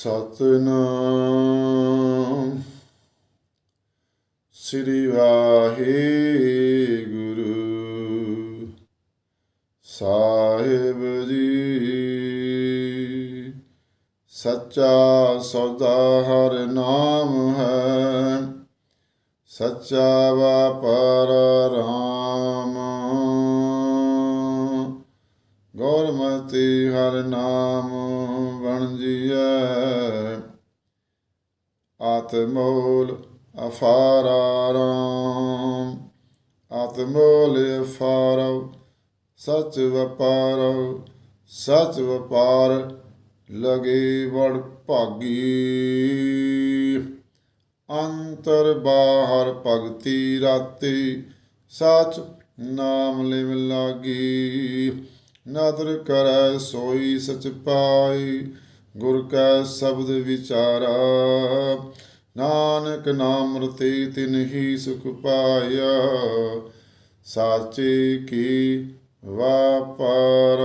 ਸਤਨਾਮ। ਸ੍ਰੀ ਵਾਹਿਗੁਰੂ। ਸਾਹਿਬ ਜੀ, ਸੱਚਾ ਸੌਦਾ ਹਰ ਨਾਮ ਹੈ। ਸੱਚਾ ਵਾਪਰ ਰਾਮ। ਗੁਰਮਤਿ ਹਰ ਨਾਮ ਬਣ ਜੀਐ। ਆਤਮੋਲ ਅਫਾਰਾ ਰਾਮ ਆਤਮੋਲ ਅਫਾਰਉ ਸਚ ਵਪਾਰਉ ਸਚ ਵਪਾਰ ਲਗੇ ਵੜ ਭਾਗੀ। ਅੰਤਰ ਬਾਹਰ ਭਗਤੀ ਰਾਤੀ, ਸਚ ਨਾਮ ਲਿਵ ਲਾਗੀ। ਨਦਰ ਕਰੈ ਸੋਈ ਸਚ ਪਾਈ ਗੁਰ ਕੈ ਸ਼ਬਦ ਵਿਚਾਰਾ, ਨਾਨਕ ਨਾਮ ਰਤੇ ਤਿਨ ਹੀ ਸੁਖ ਪਾਇਆ, ਸਾਚੇ ਕੀ ਵਾਪਾਰ।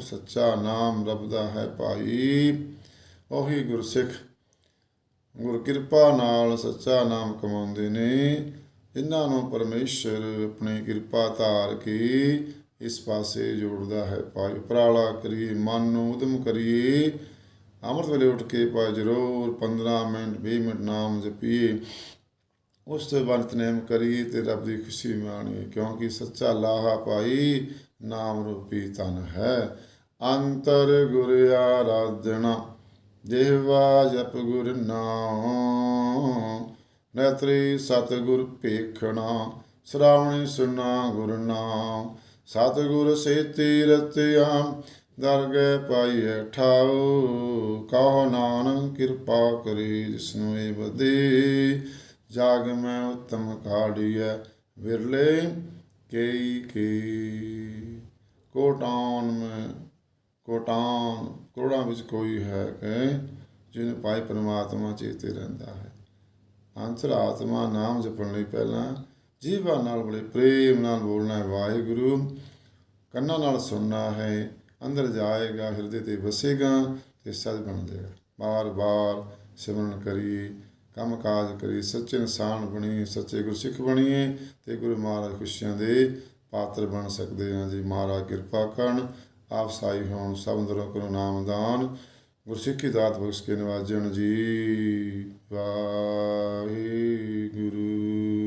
ਸੱਚਾ ਨਾਮ ਰੱਬ ਦਾ ਹੈ ਭਾਈ, ਉਹੀ ਗੁਰਸਿੱਖ। ਗੁਰ ਕਿਰਪਾ ਨਾਲ ਸੱਚਾ ਨਾਮ ਕਮਾਉਂਦੇ ਨੇ, ਇਹਨਾਂ ਨੂੰ ਪਰਮੇਸ਼ਰ ਆਪਣੀ ਕਿਰਪਾ ਧਾਰ ਕੇ ਇਸ ਪਾਸੇ ਜੋੜਦਾ ਹੈ ਭਾਈ ਉਪਰਾਲਾ ਕਰੀਏ, ਮਨ ਨੂੰ ਉਦਮ ਕਰੀਏ। ਅੰਮ੍ਰਿਤ ਵੇਲੇ ਉੱਠ ਕੇ ਭਾਈ ਜ਼ਰੂਰ 15 ਮਿੰਟ 20 ਮਿੰਟ ਨਾਮ ਜਪੀਏ। ਉਸ ਤੋਂ ਬਾਅਦ ਨਿਤਨੇਮ ਕਰੀਏ ਤੇ ਰੱਬ ਦੀ ਖੁਸ਼ੀ ਮਾਣੀਏ, ਕਿਉਂਕਿ ਸੱਚਾ ਲਾਹਾ ਭਾਈ ਨਾਮ ਰੂਪੀ ਤਨ ਹੈ। ਅੰਤਰ ਗੁਰ ਆਰਾਧਨਾ, ਦੇਵਾ ਜਪ ਗੁਰ ਨਾਮ। ਨੇਤਰੀ ਸਤਿਗੁਰ ਭੇਖਣਾ, ਸ਼ਰਾਵਣੀ ਸੁਨਾ ਗੁਰ ਨਾਮ। ਸਤਿਗੁਰ ਸੇਤੀ ਰਤਿਆ ਦਰਗਹਿ ਪਾਈਐ ਠਾਉ। ਕਹੋ ਨਾਨਕ ਕਿਰਪਾ ਕਰੀ ਜਿਸਨੂੰ ਇਹ ਬਦੇ ਜਾਗ ਮੈਂ ਉਤਮ ਕਾੜੀਐ ਵਿਰਲੇ ਕਈ ਕੀ। ਕੋਟਾਨ ਮੈਂ, ਕੋਟਾਨ, ਕਰੋੜਾਂ ਵਿੱਚ ਕੋਈ ਹੈ ਕਿ ਜਿਹਨੂੰ ਪਾਈ ਪਰਮਾਤਮਾ ਚੇਤੇ ਰਹਿੰਦਾ ਹੈ। ਅੰਤਰ ਆਤਮਾ ਨਾਮ ਜਪਣ ਲਈ ਪਹਿਲਾਂ ਜੀਵਾ ਨਾਲ ਬੜੇ ਪ੍ਰੇਮ ਨਾਲ ਬੋਲਣਾ ਹੈ, ਵਾਹਿਗੁਰੂ। ਕੰਨਾਂ ਨਾਲ ਸੁਣਨਾ ਹੈ, ਅੰਦਰ ਜਾਏਗਾ, ਹਿਰਦੇ ਤੇ ਵਸੇਗਾ ਤੇ ਸੱਚ ਬਣ ਜਾਏਗਾ। ਬਾਰ-ਬਾਰ ਸਿਮਰਨ ਕਰੀਏ ਕੰਮ ਕਾਜ ਕਰੀ, ਸੱਚੇ ਇਨਸਾਨ ਬਣੀ ਸੱਚੇ ਗੁਰਸਿੱਖ ਬਣੀਏ ਤੇ ਗੁਰੂ ਮਹਾਰਾਜ ਖੁਸ਼ੀਆਂ ਦੇ ਪਾਤਰ ਬਣ ਸਕਦੇ ਹਾਂ। ਜੀ ਮਹਾਰਾਜ ਕਿਰਪਾ ਕਰਨ, ਆਪ ਸਾਈ ਹੋਣ, ਸਭ ਅੰਦਰੋਂ ਕਰੋ ਨਾਮਦਾਨ ਗੁਰਸਿੱਖੀ ਦਾਤ ਬਖਸ਼ ਕੇ ਨਵਾਜਣ ਜੀ ਵਾਹਿਗੁਰੂ ਵਾਹਿਗੁਰੂ।